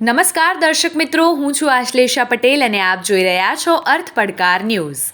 નમસ્કાર દર્શક મિત્રો, હું છું આશ્લેષા પટેલ અને આપ જોઈ રહ્યા છો અર્થ પડકાર ન્યૂઝ.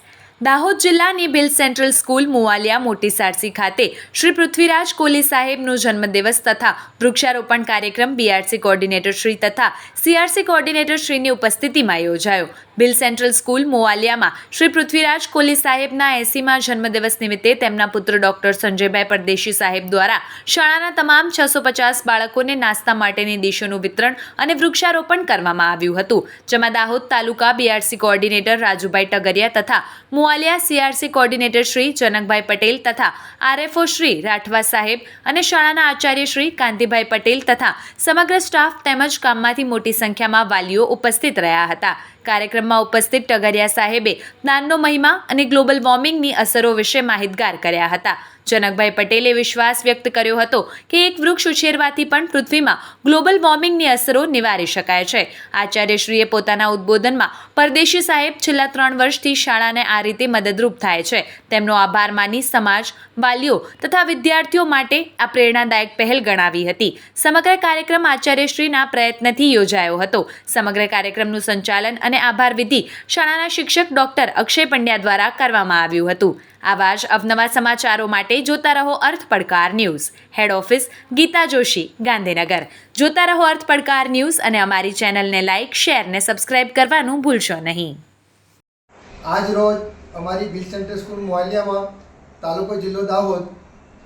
દાહોદ જિલ્લાની બિલ સેન્ટ્રલ સ્કૂલ મુવાલિયા મોટી સારસી ખાતે શ્રી પૃથ્વીરાજ કોહલી સાહેબનો જન્મદિવસ તથા વૃક્ષારોપણ કાર્યક્રમ બીઆરસી કોર્ડિનેટર શ્રી તથા સીઆરસી કોર્ડિનેટર શ્રીની ઉપસ્થિતિમાં યોજાયો. બિલ સેન્ટ્રલ સ્કૂલ મોવાલિયામાં. શ્રી પૃથ્વીરાજ કોહલી સાહેબના એસીમાં જન્મદિવસ નિમિત્તે તેમના પુત્ર ડોક્ટર સંજયભાઈ પરદેશી સાહેબ દ્વારા શાળાના તમામ છસો પચાસ બાળકોને નાસ્તા માટેની ડીશોનું વિતરણ અને વૃક્ષારોપણ કરવામાં આવ્યું હતું. જેમાં દાહોદ તાલુકા બીઆરસી કોઓર્ડિનેટર રાજુભાઈ ટગરિયા તથા મુવાલિયા સીઆરસી કોઓર્ડિનેટર શ્રી જનકભાઈ પટેલ તથા આરએફઓ શ્રી રાઠવા સાહેબ અને શાળાના આચાર્ય શ્રી કાંતિભાઈ પટેલ તથા સમગ્ર સ્ટાફ તેમજ કામમાંથી મોટી સંખ્યામાં વાલીઓ ઉપસ્થિત રહ્યા હતા. કાર્યક્રમમાં ઉપસ્થિત ટગરિયા સાહેબે જ્ઞાનનો મહિમા અને ગ્લોબલ વોર્મિંગની અસરો વિશે માહિતગાર કર્યા હતા. જનકભાઈ પટેલે વિશ્વાસ વ્યક્ત કર્યો હતો કે એક વૃક્ષ ઉછેરવાથી પણ પૃથ્વીમાં ગ્લોબલ વોર્મિંગની અસરો નિવારી શકાય છે. આચાર્યશ્રીએ પોતાના ઉદ્બોધનમાં પરદેશી સાહેબ છેલ્લા ત્રણ વર્ષથી શાળાને આ રીતે મદદરૂપ થાય છે. તેમનો આભાર માની સમાજ વાલીઓ તથા વિદ્યાર્થીઓ માટે આ પ્રેરણાદાયક પહેલ ગણાવી હતી. સમગ્ર કાર્યક્રમ આચાર્યશ્રીના પ્રયત્નથી યોજાયો હતો. સમગ્ર કાર્યક્રમનું સંચાલન અને આભાર વિધિ શાળાના શિક્ષક ડોક્ટર અક્ષય પંડ્યા દ્વારા કરવામાં આવ્યું હતું. આવા જ અવનવા સમાચારો માટે જોતા રહો Arth Padkar news. Head office Gita Joshi, Gandhinagar. જોતા રહો અર્થ પડકાર ન્યૂઝ અને અમારી ચેનલને લાઇક શેર ને સબસ્ક્રાઇબ કરવાનું ભૂલશો નહીં. આજ રોજ અમારી બિલ સેન્ટર સ્કૂલ મોવાલિયામાં તાલુકો જિલ્લો દાહોદ,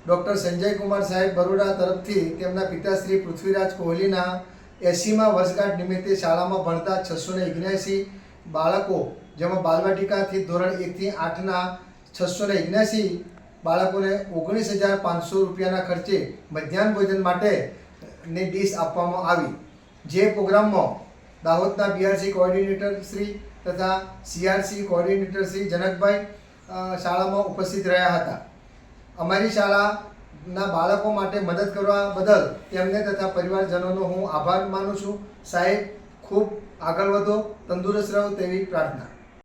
ડૉક્ટર સંજય કુમાર સાહેબ બરોડા તરફથી તેમના પિતાશ્રી પૃથ્વીરાજ કોહલીના એંસીમાં વર્ષગાંઠ નિમિત્તે શાળામાં ભણતા છસો ને એગ્યાસી બાળકો, જેમાં બાલવાટિકાથી ધોરણ એકથી આઠના છસો ને બાળકોને ઓગણીસ હજાર પાંચસો રૂપિયાના ખર્ચે મધ્યાહન ભોજન માટે ની ડીશ આપવામાં આવી. જે પ્રોગ્રામમાં દાહોદના બીઆરસી કોઓર્ડિનેટર શ્રી તથા સીઆરસી કોઓર્ડિનેટર શ્રી જનકભાઈ શાળામાં ઉપસ્થિત રહ્યા હતા. અમારી શાળાના બાળકો માટે મદદ કરવા બદલ તેમને તથા પરિવારજનોનો હું આભાર માનું છું. સાહેબ, ખૂબ આગળ વધો, તંદુરસ્ત રહો તેવી પ્રાર્થના.